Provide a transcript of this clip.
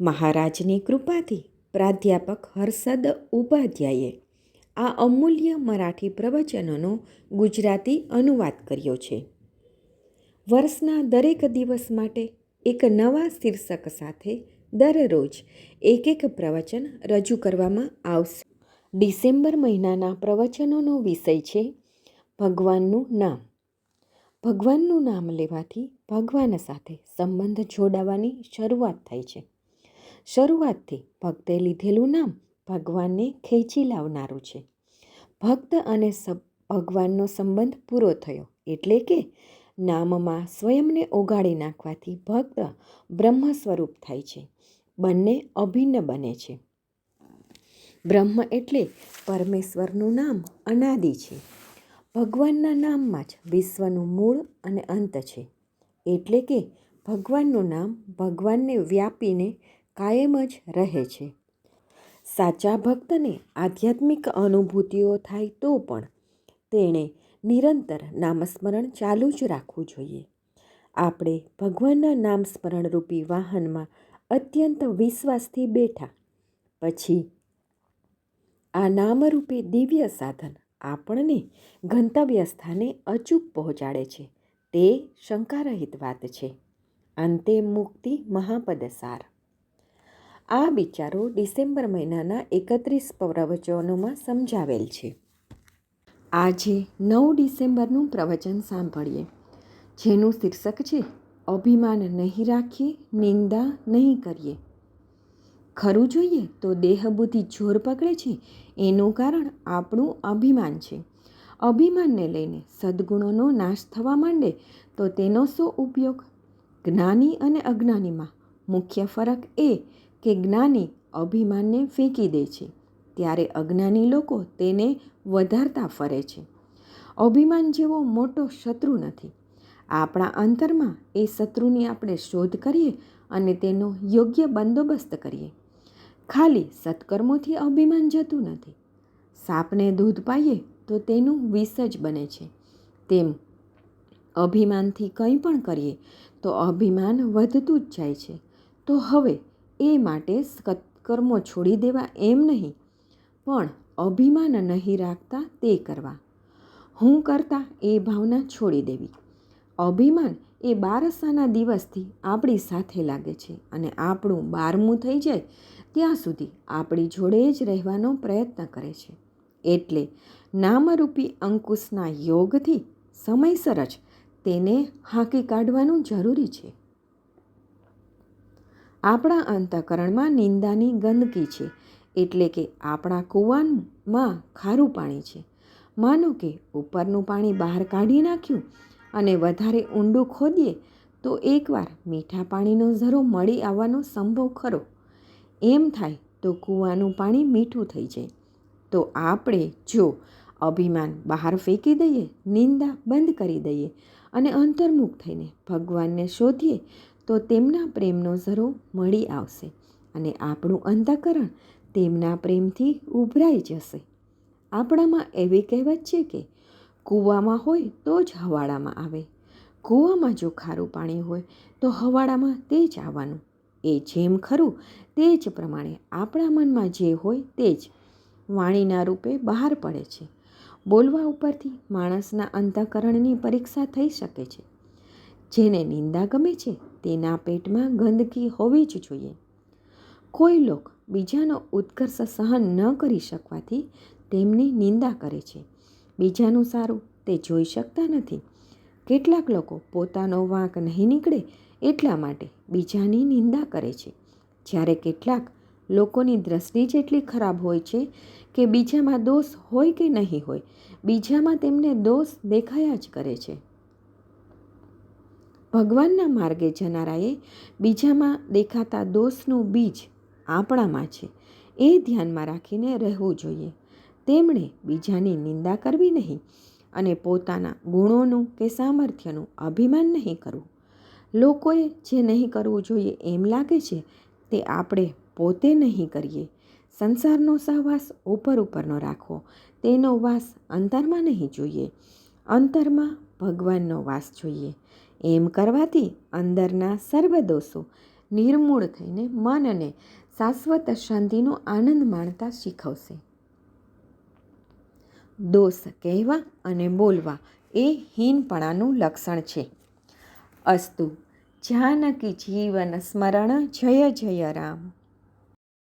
મહારાજની કૃપાથી પ્રાધ્યાપક હર્ષદ ઉપાધ્યાયે આ અમૂલ્ય મરાઠી પ્રવચનોનો ગુજરાતી અનુવાદ કર્યો છે. વર્ષના દરેક દિવસ માટે એક નવા શીર્ષક સાથે દરરોજ એક એક પ્રવચન રજૂ કરવામાં આવશે. ડિસેમ્બર મહિનાના પ્રવચનોનો વિષય છે ભગવાનનું નામ. ભગવાનનું નામ લેવાથી ભગવાન સાથે સંબંધ જોડાવાની શરૂઆત થાય છે. શરૂઆતથી ભક્તે લીધેલું નામ ભગવાનને ખેંચી લાવનારું છે. ભક્ત અને ભગવાનનો સંબંધ પૂરો થયો એટલે કે નામમાં સ્વયંને ઓગાળી નાખવાથી ભક્ત બ્રહ્મ સ્વરૂપ થાય છે. બંને અભિન્ન બને છે. બ્રહ્મ એટલે પરમેશ્વરનું નામ અનાદિ છે. ભગવાનના નામમાં જ વિશ્વનું મૂળ અને અંત છે. એટલે કે ભગવાનનું નામ ભગવાનને વ્યાપીને કાયમ જ રહે છે. સાચા ભક્તને આધ્યાત્મિક અનુભૂતિઓ થાય તો પણ તેણે નિરંતર નામસ્મરણ ચાલુ જ રાખવું જોઈએ. આપણે ભગવાનના નામ સ્મરણરૂપી વાહનમાં અત્યંત વિશ્વાસથી બેઠા, પછી આ નામરૂપે દિવ્ય સાધન આપણને ગંતવ્ય સ્થાને અચૂક પહોંચાડે છે, તે શંકારહિત વાત છે. અંતે મુક્તિ મહાપદ સાર આ વિચારો ડિસેમ્બર મહિનાના એકત્રીસ પ્રવચનોમાં સમજાવેલ છે. આજે નવ ડિસેમ્બરનું પ્રવચન સાંભળીએ. જેનું શીર્ષક છે, અભિમાન નહીં રાખીએ, નિંદા નહીં કરીએ. ખરું જોઈએ તો દેહબુદ્ધિ જોર પકડે છે, એનું કારણ આપણું અભિમાન છે. અભિમાનને લઈને સદ્ગુણોનો નાશ થવા માંડે તો તેનો શું ઉપયોગ? જ્ઞાની અને અજ્ઞાનીમાં મુખ્ય ફરક એ કે જ્ઞાની અભિમાનને ફેંકી દે છે, ત્યારે અજ્ઞાની લોકો તેને વધારતા ફરે છે. અભિમાન જેવો મોટો શત્રુ નથી. આપણા અંતરમાં એ શત્રુની આપણે શોધ કરીએ અને તેનો યોગ્ય બંદોબસ્ત કરીએ. ખાલી સત્કર્મોથી અભિમાન જતું નથી. સાપને દૂધ પાઈએ તો તેનું વિષ જ બને છે. તેમ અભિમાનથી કંઈ પણ કરીએ તો અભિમાન વધતું જ જાય છે. તો હવે એ માટે સત્કર્મો છોડી દેવા એમ નહીં, પણ અભિમાન નહીં રાખતા તે કરવા. હું કરતા એ ભાવના છોડી દેવી. અભિમાન એ બારસાના દિવસથી આપણી સાથે લાગે છે અને આપણું બારમું થઈ જાય ત્યાં સુધી આપણી જોડે જ રહેવાનો પ્રયત્ન કરે છે. એટલે નામરૂપી અંકુશના યોગથી સમયસર જ તેને હાંકી કાઢવાનું જરૂરી છે. આપણા અંતઃકરણમાં નિંદાની ગંદકી છે, એટલે કે આપણા કૂવામાં ખારું પાણી છે. માનો કે ઉપરનું પાણી બહાર કાઢી નાખ્યું અને વધારે ઊંડું ખોદીએ, તો એકવાર મીઠા પાણીનો ઝરો મળી આવવાનો સંભવ ખરો. એમ થાય તો કૂવાનું પાણી મીઠું થઈ જાય. તો આપણે જો અભિમાન બહાર ફેંકી દઈએ, નિંદા બંધ કરી દઈએ અને અંતર્મુખ થઈને ભગવાનને શોધીએ તો તેમના પ્રેમનો ઝરો મળી આવશે અને આપણું અંધકરણ તેમના પ્રેમથી ઉભરાઈ જશે. આપણામાં એવી કહેવત છે કે, કૂવામાં હોય તો જ હવાડામાં આવે. કૂવામાં જો ખારું પાણી હોય તો હવાડામાં તે જ આવવાનું. એ જેમ ખરું તે જ પ્રમાણે આપણા મનમાં જે હોય તે જ વાણીના રૂપે બહાર પડે છે. બોલવા ઉપરથી માણસના અંતઃકરણની પરીક્ષા થઈ શકે છે. જેને નિંદા ગમે છે તેના પેટમાં ગંદકી હોવી જ જોઈએ. કોઈ લોક બીજાનો ઉત્કર્ષ સહન ન કરી શકવાથી તેમની નિંદા કરે છે. બીજાનું સારું તે જોઈ શકતા નથી. કેટલાક લોકો પોતાનો વાંક નહીં નીકળે એટલા માટે બીજાની નિંદા કરે છે. જ્યારે કેટલાક લોકોની દ્રષ્ટિ જેટલી ખરાબ હોય છે કે બીજામાં દોષ હોય કે નહીં હોય, બીજામાં તેમને દોષ દેખાયા જ કરે છે. ભગવાનના માર્ગે જનારાએ બીજામાં દેખાતા દોષનું બીજ આપણામાં છે. એ ધ્યાનમાં રાખીને રહેવું જોઈએ. તેમણે બીજાની નિંદા કરવી નહીં અને પોતાના ગુણોનું કે સામર્થ્યનું અભિમાન નહીં કરવું. લોકોએ જે નહીં કરવું જોઈએ એમ લાગે છે તે આપણે પોતે નહીં કરીએ. સંસારનો સહવાસ ઉપર ઉપરનો રાખવો. તેનો વાસ અંતરમાં નહીં જોઈએ. અંતરમાં ભગવાનનો વાસ જોઈએ. એમ કરવાથી અંદરના સર્વ દોષો નિર્મૂળ થઈને મનને શાશ્વત શાંતિનો આનંદ માણતા શીખવશે. દોષ કહેવા અને બોલવા એ હીનપણાનું લક્ષણ છે. અસ્તુ, જાનકી જીવન સ્મરણ જય જય રામ.